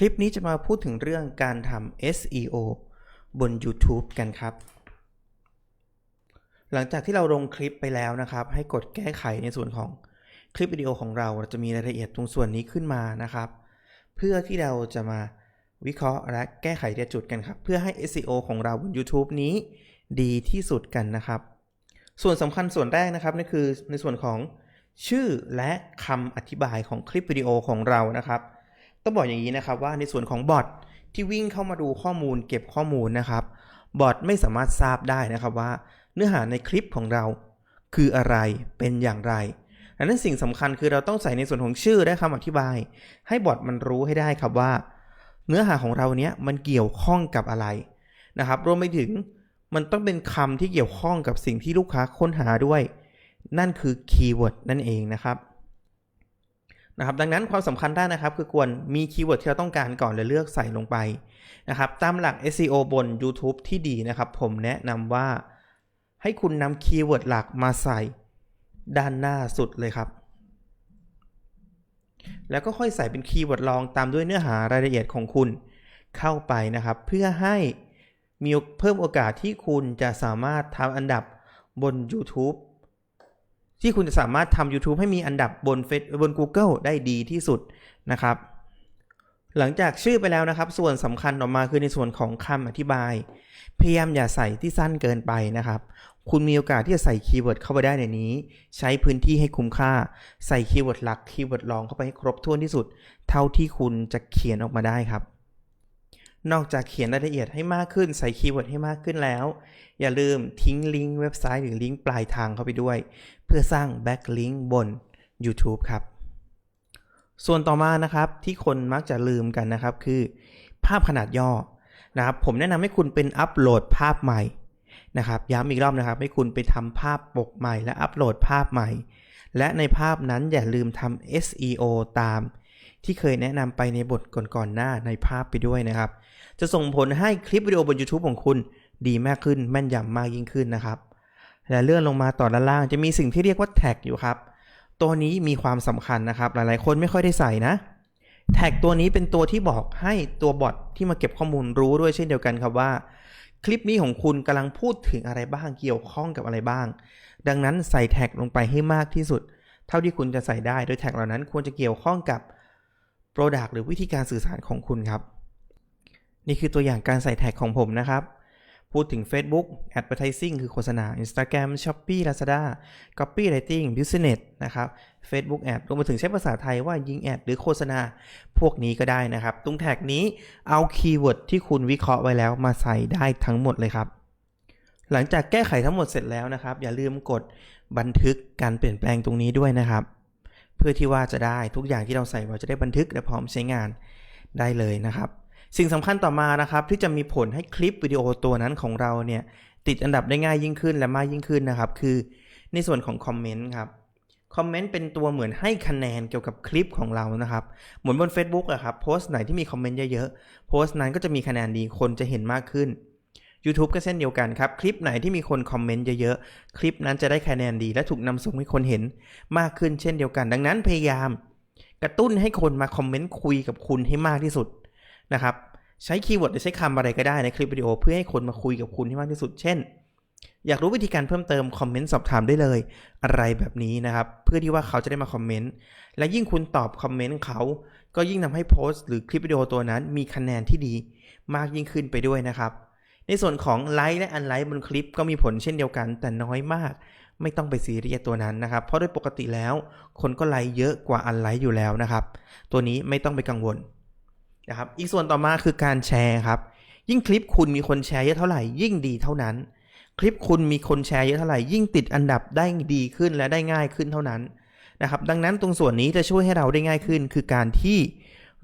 คลิปนี้จะมาพูดถึงเรื่องการทำ SEO บน YouTube กันครับ หลังจากที่เราลงคลิปไปแล้วนะครับ ให้กดแก้ไขในส่วนของคลิปวิดีโอของเราจะมีรายละเอียดตรงส่วนนี้ขึ้นมานะครับ เพื่อที่เราจะมาวิเคราะห์และแก้ไขทีละจุดกันครับ เพื่อให้ SEO ของเราบน YouTube นี้ดีที่สุดกันนะครับ ส่วนสำคัญส่วนแรกนะครับนั่นคือในส่วนของชื่อและคำอธิบายของคลิปวิดีโอของเรานะครับ ต้องบอกอย่างนี้นะครับว่าในส่วนของบอทที่วิ่งเข้ามาดูข้อมูลเก็บข้อมูลนะครับ บอทไม่สามารถทราบได้นะครับว่า เนื้อหาในคลิปของเราคืออะไรเป็นอย่างไรดังนั้นสิ่งสำคัญคือเราต้องใส่ในส่วนของชื่อและคำอธิบาย ให้บอทมันรู้ให้ได้ครับว่า เนื้อหาของเราเนี้ยมันเกี่ยวข้องกับอะไรนะครับรวมไปถึงมันต้องเป็นคำที่เกี่ยวข้องกับสิ่งที่ลูกค้าค้นหาด้วย นั่นคือคีย์เวิร์ดนั่นเองนะครับ นะครับดังนั้นความสำคัญได้นะครับ คือควรมีคีย์เวิร์ดที่เราต้องการก่อนแล้วเลือกใส่ลงไปนะครับตามหลัก SEO บน YouTube ที่ดีนะครับ ผมแนะนำว่าให้คุณนำคีย์เวิร์ดหลักมาใส่ด้านหน้าสุดเลยครับ แล้วก็ค่อยใส่เป็นคีย์เวิร์ดรองตามด้วยเนื้อหารายละเอียดของคุณเข้าไปนะครับ เพื่อให้มีเพิ่มโอกาสที่คุณจะสามารถทำอันดับบน YouTube ที่คุณจะสามารถทำ YouTube ให้มีอันดับบนเฟซบน Google ได้ดีที่สุดนะครับ หลังจากชื่อไปแล้วนะครับ ส่วนสำคัญออกมาคือในส่วนของคำอธิบาย พยายามอย่าใส่ที่สั้นเกินไปนะครับ คุณมีโอกาสที่จะใส่คีย์เวิร์ดเข้าไปได้ในนี้ ใช้พื้นที่ให้คุ้มค่า ใส่คีย์เวิร์ดหลักคีย์เวิร์ดรองเข้าไปให้ครบถ้วนที่สุด เท่าที่คุณจะเขียนออกมาได้ครับ นอกจากเขียนรายละเอียดให้มากขึ้นใส่คีย์เวิร์ดให้มากขึ้นแล้ว อย่าลืมทิ้งลิงก์เว็บไซต์หรือลิงก์ปลายทางเข้าไปด้วย เพื่อสร้างแบ็กลิงก์บน YouTube ครับ ส่วนต่อมานะครับที่คนมักจะลืมกันนะครับคือ ภาพขนาดย่อนะครับผมแนะนำให้คุณเป็นอัปโหลดภาพใหม่นะครับย้ำอีกรอบนะครับ ให้คุณไปทำภาพปกใหม่และอัปโหลดภาพใหม่ และในภาพนั้นอย่าลืมทำ SEO ตาม ที่เคยแนะนำไปในบทก่อนๆหน้าในภาพไปด้วยนะครับ จะส่งผลให้คลิปวิดีโอบน YouTube ของคุณ ดีมากขึ้นแม่นยำมากยิ่งขึ้นนะครับและเลื่อนลงมาต่อด้านล่างจะมีสิ่งที่เรียกว่าแท็กอยู่ครับ ตัวนี้มีความสำคัญนะครับ หลายๆ คนไม่ค่อยได้ใส่นะ แท็กตัวนี้เป็นตัวที่บอกให้ตัวบอทที่มาเก็บข้อมูลรู้ด้วยเช่นเดียวกันครับว่า คลิปนี้ของคุณกำลังพูดถึงอะไรบ้างเกี่ยวข้องกับอะไรบ้าง ดังนั้นใส่แท็กลงไปให้มากที่สุด เท่าที่คุณจะใส่ได้โดยแท็กเหล่านั้นควรจะเกี่ยวข้องกับ Product หรือวิธีการสื่อสารของคุณครับ นี่คือตัวอย่างการใส่แท็กของผมนะครับ พูดถึง Facebook Advertising คือโฆษณา Instagram Shopee Lazada Copywriting Business นะครับ Facebook Ad รวมไปถึงใช้ภาษาไทยว่ายิงแอดหรือโฆษณาพวกนี้ก็ได้นะครับ ตรงแท็กนี้เอาคีย์เวิร์ดที่คุณวิเคราะห์ไว้แล้วมาใส่ได้ทั้งหมดเลยครับหลังจากแก้ไขทั้งหมดเสร็จแล้วนะครับ อย่าลืมกดบันทึกการเปลี่ยนแปลงตรงนี้ด้วยนะครับ เพื่อที่ว่าจะได้ทุกอย่างที่เราใส่เราจะได้บันทึกและพร้อมใช้งานได้เลยนะครับ สิ่งสำคัญต่อมานะครับที่จะมีผลให้คลิปวิดีโอตัวนั้นของเราเนี่ยติดอันดับได้ง่ายยิ่งขึ้นและมากยิ่งขึ้นนะครับ คือในส่วนของคอมเมนต์ครับคอมเมนต์เป็นตัวเหมือนให้คะแนนเกี่ยวกับคลิปของเรานะครับ เหมือนบน Facebook อะครับโพสต์ไหนที่มีคอมเมนต์เยอะๆโพสต์นั้นก็จะมีคะแนนดีคนจะเห็นมากขึ้น YouTube ก็เช่นเดียวกันครับ คลิปไหนที่มีคนคอมเมนต์เยอะๆ คลิปนั้นจะได้คะแนนดีและถูกนำส่งให้คนเห็นมากขึ้นเช่นเดียวกัน ดังนั้นพยายาม กระตุ้นให้คนมาคอมเมนต์คุยกับคุณให้มากที่สุด นะครับใช้คีย์เวิร์ดหรือใช้คำอะไรก็ได้ในคลิปวิดีโอเพื่อให้คนมาคุยกับคุณให้มากที่สุด เช่น อยากรู้วิธีการเพิ่มเติมคอมเมนต์สอบถามได้เลย อะไรแบบนี้นะครับ เพื่อที่ว่าเขาจะได้มาคอมเมนต์และยิ่งคุณตอบคอมเมนต์เขา ก็ยิ่งทำให้โพสต์หรือคลิปวิดีโอตัวนั้น มีคะแนนที่ดีมากยิ่งขึ้นไปด้วยนะครับ ในส่วนของไลค์และอันไลค์บนคลิปก็มีผลเช่นเดียวกันแต่น้อยมาก ไม่ต้องไปซีเรียสตัวนั้นนะครับ เพราะโดยปกติแล้ว คนก็ไลค์เยอะกว่าอันไลค์อยู่แล้วนะครับ ตัวนี้ไม่ต้องไปกังวล นะครับ อีกส่วนต่อมาคือการแชร์ครับ ยิ่งคลิปคุณมีคนแชร์เยอะเท่าไหร่ยิ่งดีเท่านั้น คลิปคุณมีคนแชร์เยอะเท่าไหร่ยิ่งติดอันดับได้ดีขึ้นและได้ง่ายขึ้นเท่านั้นนะครับ ดังนั้นตรงส่วนนี้จะช่วยให้เราได้ง่ายขึ้น คือการที่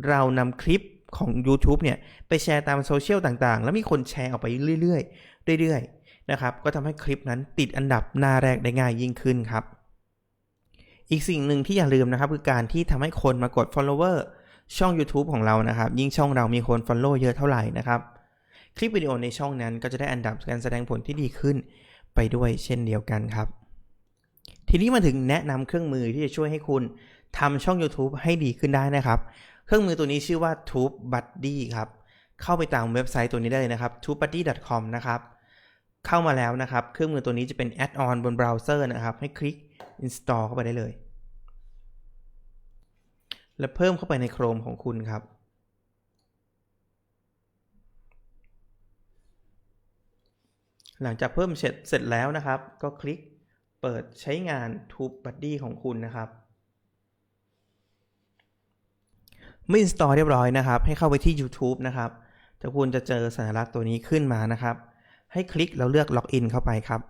เรานำคลิปของ YouTube เนี่ยไปแชร์ตามโซเชียลต่างๆ แล้วมีคนแชร์ออกไปเรื่อยๆเรื่อยๆนะครับ ก็ทำให้คลิปนั้นติดอันดับหน้าแรกได้ง่ายยิ่งขึ้นครับ อีกสิ่งหนึ่งที่อย่าลืมนะครับ คือการที่ทำให้คนมากด follower ช่อง YouTube ของเรานะครับ ยิ่งช่องเรามีคน follow เยอะเท่าไหร่นะครับ คลิปวิดีโอในช่องนั้นก็จะได้อันดับการแสดงผลที่ดีขึ้นไปด้วยเช่นเดียวกันครับ ทีนี้มาถึงแนะนำเครื่องมือที่จะช่วยให้คุณทำช่อง YouTube ให้ดีขึ้นได้นะครับ เครื่องมือตัวนี้ชื่อว่า TubeBuddy ครับ เข้าไปตามเว็บไซต์ตัวนี้ได้เลยนะครับ tubebuddy.com นะครับ เข้ามาแล้วนะครับ เครื่องมือตัวนี้จะเป็นแอดออนบนเบราว์เซอร์นะครับ ให้คลิก install เข้าไปได้เลย และเพิ่มเข้าไปใน Chrome ของคุณครับ หลังจากเพิ่มเสร็จเสร็จแล้วนะครับ ก็คลิกเปิดใช้งาน TubeBuddy ของคุณนะครับเมื่อ install เรียบร้อยนะครับ ให้เข้าไปที่ YouTube นะครับจะคุณจะเจอสัญลักษณ์ตัวนี้ขึ้นมานะครับ ให้คลิกแล้วเลือก Login เข้าไปครับ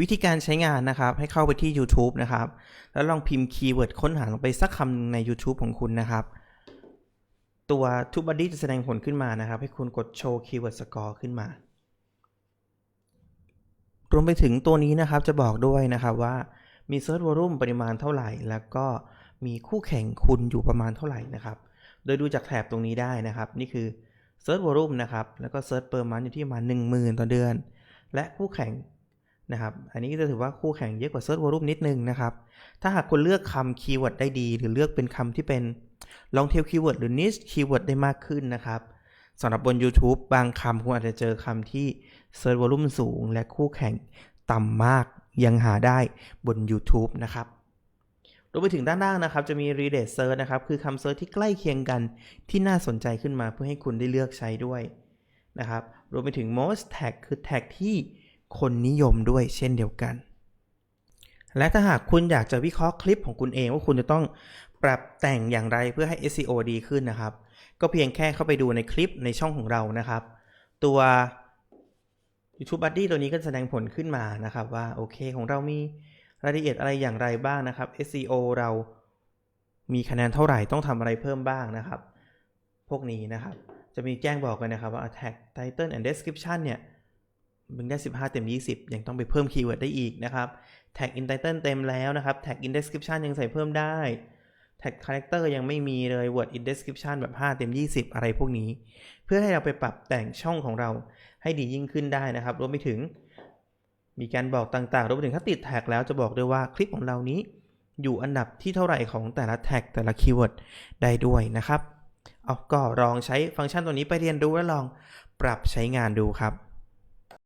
วิธีการใช้งานนะครับ ให้เข้าไปที่ YouTube นะครับ แล้วลองพิมพ์คีย์เวิร์ดค้นหาลงไปสักคำใน YouTube ของคุณนะครับ ตัว TubeBuddy จะแสดงผลขึ้นมานะครับ ให้คุณกดโชว์คีย์เวิร์ดสกอร์ขึ้นมารวมไปถึงตัวนี้นะครับจะบอกด้วยนะครับว่ามี Search Volume ปริมาณเท่าไหร่ แล้วก็มีคู่แข่งคุณอยู่ประมาณเท่าไหร่นะครับ โดยดูจากแถบตรงนี้ได้นะครับ นี่คือ Search Volume นะครับ แล้วก็ Search per month อยู่ที่ประมาณ10,000 ต่อเดือน และคู่แข่ง นะครับ อันนี้ก็จะถือว่าคู่แข่งเยอะกว่า Search Volume นิดนึงนะครับ ถ้าหากคุณเลือกคำคีย์เวิร์ดได้ดี หรือเลือกเป็นคำที่เป็น long tail keyword หรือ niche keyword ได้มากขึ้นนะครับสำหรับบน YouTube บางคำคุณอาจจะเจอคำที่ Search Volume สูง และคู่แข่งต่ำมากยังหาได้บน YouTube นะครับรวมไปถึงด้านล่างนะครับ จะมี relate search นะครับ คือคำเซิร์ชที่ใกล้เคียงกันที่น่าสนใจขึ้นมาเพื่อให้คุณได้เลือกใช้ด้วยนะครับ รวมไปถึง most tag คือ tag ที่ คนนิยมด้วยเช่นเดียวกัน และถ้าหากคุณอยากจะวิเคราะห์คลิปของคุณเองว่าคุณจะต้องปรับแต่งอย่างไรเพื่อให้ SEO ดีขึ้นนะครับ ก็เพียงแค่เข้าไปดูในคลิปในช่องของเรานะครับ ตัว YouTube Buddy ตัวนี้ก็แสดงผลขึ้นมานะครับว่าโอเคของเรามีรายละเอียดอะไรอย่างไรบ้างนะครับ SEO เรามีคะแนนเท่าไหร่ต้องทำอะไรเพิ่มบ้างนะครับ พวกนี้นะครับ จะมีแจ้งบอกกันนะครับว่า tag title and description เนี่ย มึงได้ 15 เต็ม 20 ยังต้องไปเพิ่มคีย์เวิร์ดได้อีกนะครับ tag in title เต็มแล้วนะครับ tag in description ยังใส่เพิ่มได้ tag character ยังไม่มีเลย word in description แบบ 5 เต็ม 20 อะไรพวกนี้ เพื่อให้เราไปปรับแต่งช่องของเราให้ดียิ่งขึ้นได้นะครับรวมไปถึง มีการบอกต่างๆรวมไปถึงถ้าติดแท็กแล้วจะบอกด้วยว่าคลิปของเรานี้ อยู่อันดับที่เท่าไหร่ของแต่ละแท็กแต่ละคีย์เวิร์ดได้ด้วยนะครับเอาก็ลองใช้ฟังก์ชันตัวนี้ไปเรียนรู้และลองปรับใช้งานดูครับ